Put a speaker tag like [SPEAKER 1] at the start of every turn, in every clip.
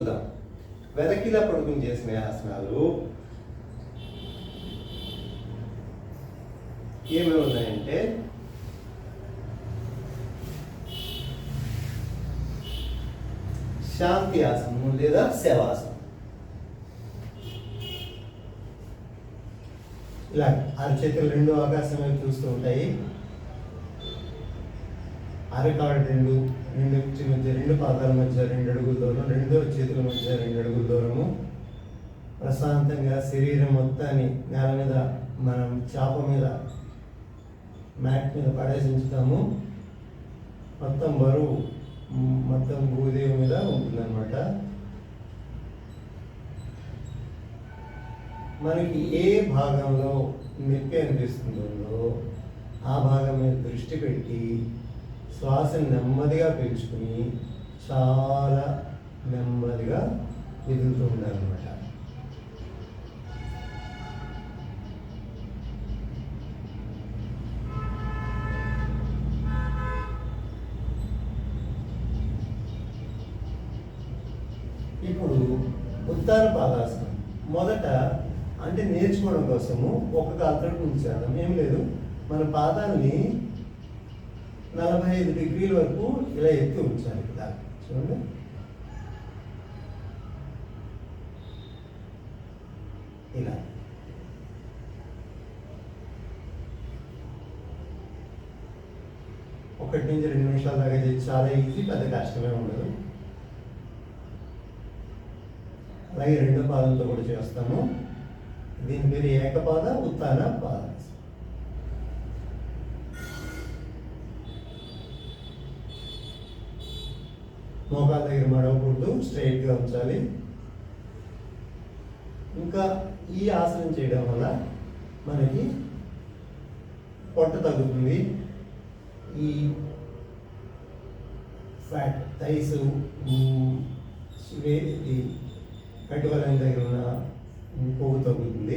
[SPEAKER 1] చూద్దాం. వెనకిలా పడుకుని చేసిన ఆసనాలు ఏమేమి ఉన్నాయంటే శాంతి ఆసనము లేదా శవాసనం ఇలా అరచేతులు రెండు ఆకాశం వైపు చూస్తూ ఉంటాయి. అరకాడు రెండు రెండు చేతుల మధ్య రెండు పాదాల మధ్య రెండు అడుగుల దూరం రెండో చేతుల మధ్య రెండు అడుగుల దూరము. ప్రశాంతంగా శరీరం మొత్తాన్ని నేల మీద మనం చేప మీద మ్యాట్ మీద పడేసి ఉంచుతాము మొత్తం బరువు మొత్తం భూదేవి మీద ఉంటుందన్నమాట. మనకి ఏ భాగంలో నొప్పి అనిపిస్తుందో ఆ భాగం మీద దృష్టి పెట్టి శ్వాస నెమ్మదిగా పీల్చుకుని చాలా నెమ్మదిగా ఎదుగుతూ ఉండాలన్నమాట. ఇప్పుడు ఉత్తాన పాదాసనం. మొదట అంటే నేర్చుకోవడం కోసము ఒక కాలుతో ఉంచాను. ఏం లేదు. మన పాదాన్ని నలభై ఐదు డిగ్రీల వరకు ఇలా ఎత్తి ఉంచాలి ఇలా చూడండి. ఇలా. ఒకటి నుంచి రెండు నిమిషాల దాకా చేసి చాలా ఈజీ పెద్ద కష్టమే ఉండదు. అలాగే రెండు పాదంతో కూడా చేస్తాము. దీని పేరు ఏకపాద ఉత్తాన పాద. మోకాల దగ్గర మడవకూడదు స్ట్రైట్గా ఉంచాలి. ఇంకా ఈ ఆసనం చేయడం వల్ల మనకి పొట్ట తగ్గుతుంది. ఈ ఫ్యాట్ థైస్ ఈ కట్టుబలం దగ్గర ఉన్న కొవ్వు తగ్గుతుంది.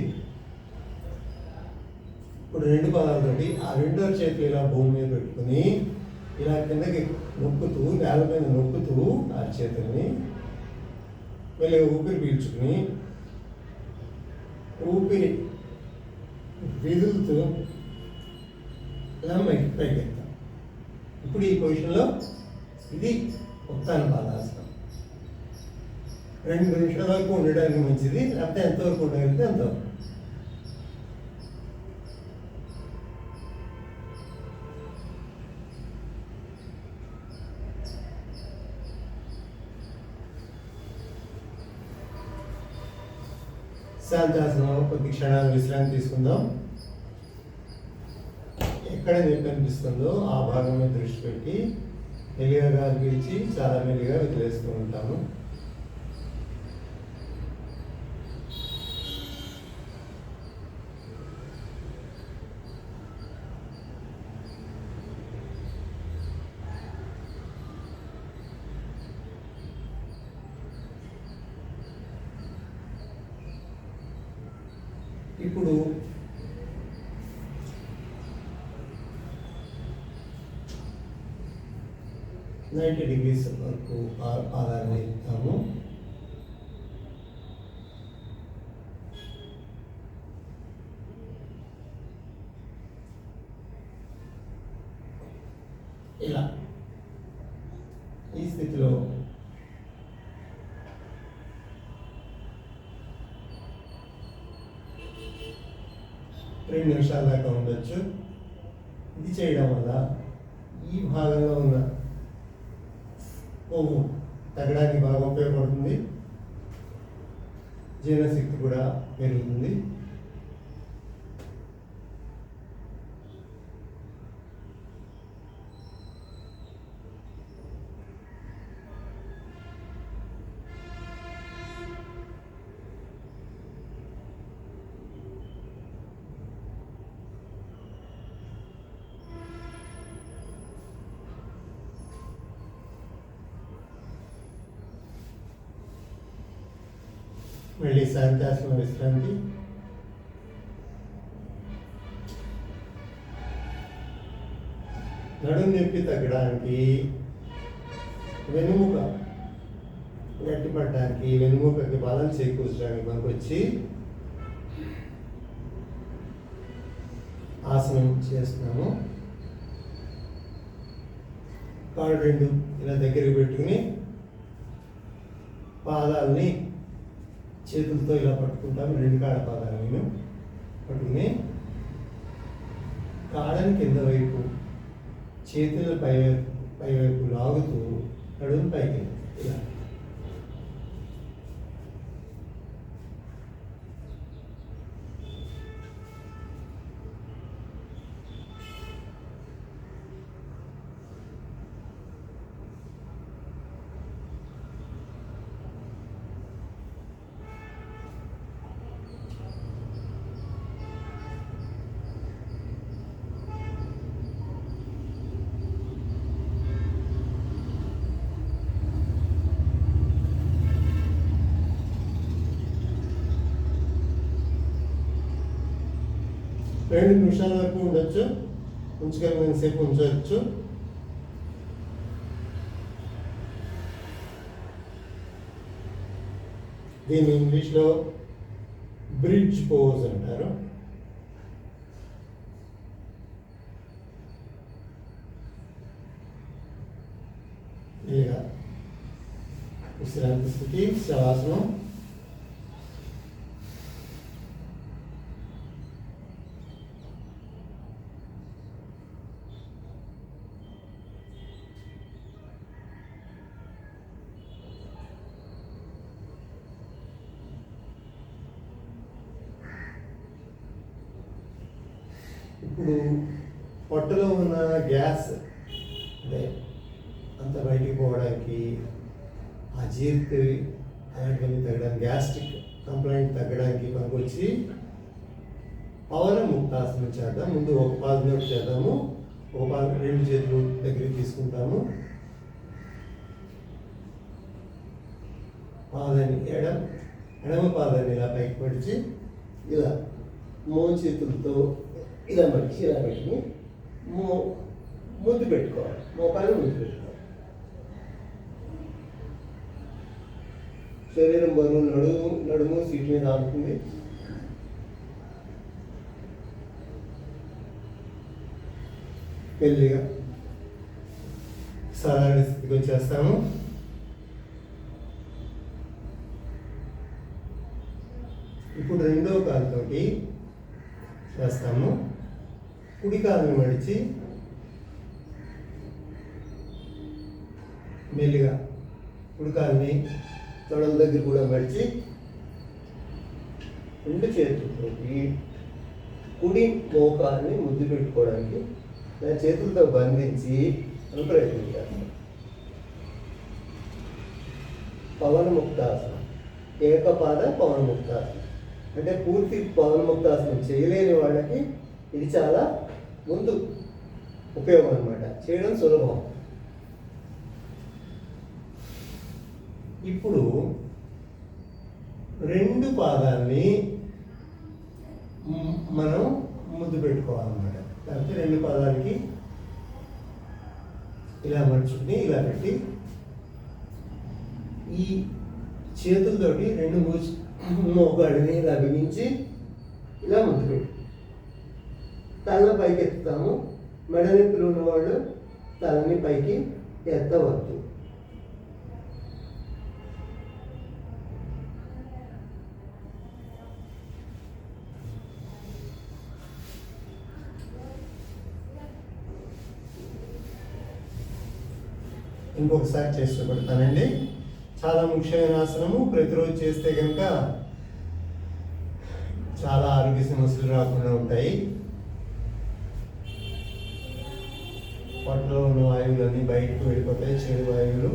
[SPEAKER 1] ఇప్పుడు రెండు పాదాలతోటి ఆ రెండో చేతులు ఇలా భూమి మీద పెట్టుకుని ఇలా కిందకి నొక్కుతూ నేల మీద నొక్కుతూ ఆ చేతుల్ని మళ్ళీ ఊపిరి పీల్చుకుని ఊపిరి విదులుతూ ఇలా పైకి పైకెత్తాం. ఇప్పుడు ఈ పొజిషన్లో ఇది ఉత్తాన పాదాసనం రెండు నిమిషాల వరకు ఉండడానికి మంచిది లేకపోతే ఎంతవరకు ఉండగలిగితే అంతవరకు. శాంతాసనం కొద్ది క్షణాలు విశ్రాంతి తీసుకుందాం. ఎక్కడ నొప్పి కనిపిస్తుందో ఆ భాగమే దృష్టి పెట్టి మెల్లిగా గాలి పీల్చి చాలా మెల్లిగా వదిలేస్తూ ఉంటాము. ఇప్పుడు నైంటీ డిగ్రీస్ వరకు ఆ- ఇస్తాము. ఇలా. ఈ స్థితిలో రెండు నిమిషాల దాకా ఉండొచ్చు. ఇది చేయడం వల్ల ఈ భాగంలో ఉన్న కొవ్వు తగ్గడానికి బాగా ఉపయోగపడుతుంది. జీర్ణశక్తి కూడా పెరుగుతుంది. మళ్ళీ శాంతాసనం విశ్రాంతి. నడుము నొప్పి తగ్గడానికి వెనుముక గట్టిపడడానికి వెనుముకకి బలం చేకూర్చడానికి మనకు వచ్చి ఆసనం చేస్తున్నాము. కాళ్ళు రెండు ఇలా దగ్గరికి పెట్టుకుని పాదాలని చేతులతో ఇలా పట్టుకుంటాము రెండు కాళ్ళ పాదాలు నేను పట్టుకుని కాళ్ళని కింద వైపు చేతుల పై పై వైపు లాగుతూ నడుము పైకి రెండు నిమిషాల వరకు ఉండొచ్చు. ఉంచగలిగిన సేపు ఉంచవచ్చు. దీన్ని ఇంగ్లీష్లో బ్రిడ్జ్ పోజ్ అంటారు. ఇక విశ్రాంతి స్థితి శవాసనం ఇప్పుడు పొట్టలో ఉన్న గ్యాస్ అంటే అంత బయటికి పోవడానికి ఆ జీర్తి అలాంటివన్నీ తగ్గడానికి గ్యాస్ట్రిక్ కంప్లైంట్ తగ్గడానికి మనకు వచ్చి పవన ముక్తాసనం చేద్దాం ముందు ఒక పాదం చేద్దాము. ఒక పాదం రెండు చేతులు దగ్గరికి తీసుకుంటాము. పాదాన్ని ఎడం ఎడమ పాదాన్ని ఇలా పైకి పడిచి ఇలా మో చేతులతో ఇలా పెట్టి ఇలా పెట్టుకుని మో ముద్దు పెట్టుకోవాలి. మోకాలు ముద్దు పెట్టుకోవాలి. శరీరం బరువు నడుము నడుము సీట్ మీద ఆడుతుంది పెళ్ళిగా సాధారణ స్థితికి వచ్చేస్తాము. ఇప్పుడు రెండో కాలుతోటి చేస్తాము. కుడికాలను మడిచి మెల్లిగా కుడికాలని తొడల దగ్గర కూడా మడిచి రెండు చేతులతోటి కుడి మోకాల్ని ముద్దు పెట్టుకోవడానికి నా చేతులతో బంధించి అని ప్రయత్నం చేస్తాను. ముక్తాసనం ఏకపాద పవనముక్తాసనం. అంటే పూర్తి పవనముక్తాసనం చేయలేని వాళ్ళకి ఇది చాలా ముందు ఉపయోగం అనమాట చేయడం సులభం. ఇప్పుడు రెండు పాదాలని మనం ముద్దు పెట్టుకోవాలన్నమాట. లేకపోతే రెండు పాదాలకి ఇలా మడుచుకుని ఇలా పెట్టి ఈ చేతులతోటి రెండు మూసి మోకాడిని ఇలా బిగించి ఇలా ముద్దు పెట్టు తల పైకి ఎత్తుతాము. మెడ నొప్పులు ఉన్నవాళ్ళు తలని పైకి ఎత్తవద్దు. ఇంకొకసారి చేసి చూపెడతానండి చాలా ముఖ్యమైన ఆసనము. ప్రతిరోజు చేస్తే కనుక చాలా ఆరోగ్య సమస్యలు రాకుండా ఉంటాయి. పొట్టలో ఉన్న వాయువులన్నీ బయటకు వెళ్ళిపోతాయి చెడు వాయువులు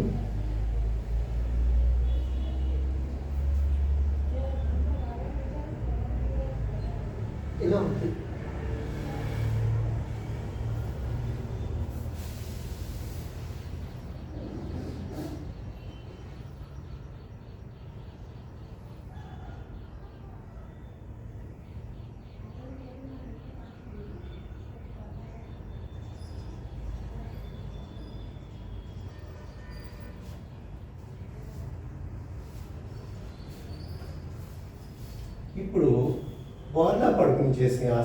[SPEAKER 1] ఇప్పుడు బోర్లా పడుకుని చేసే ఆశ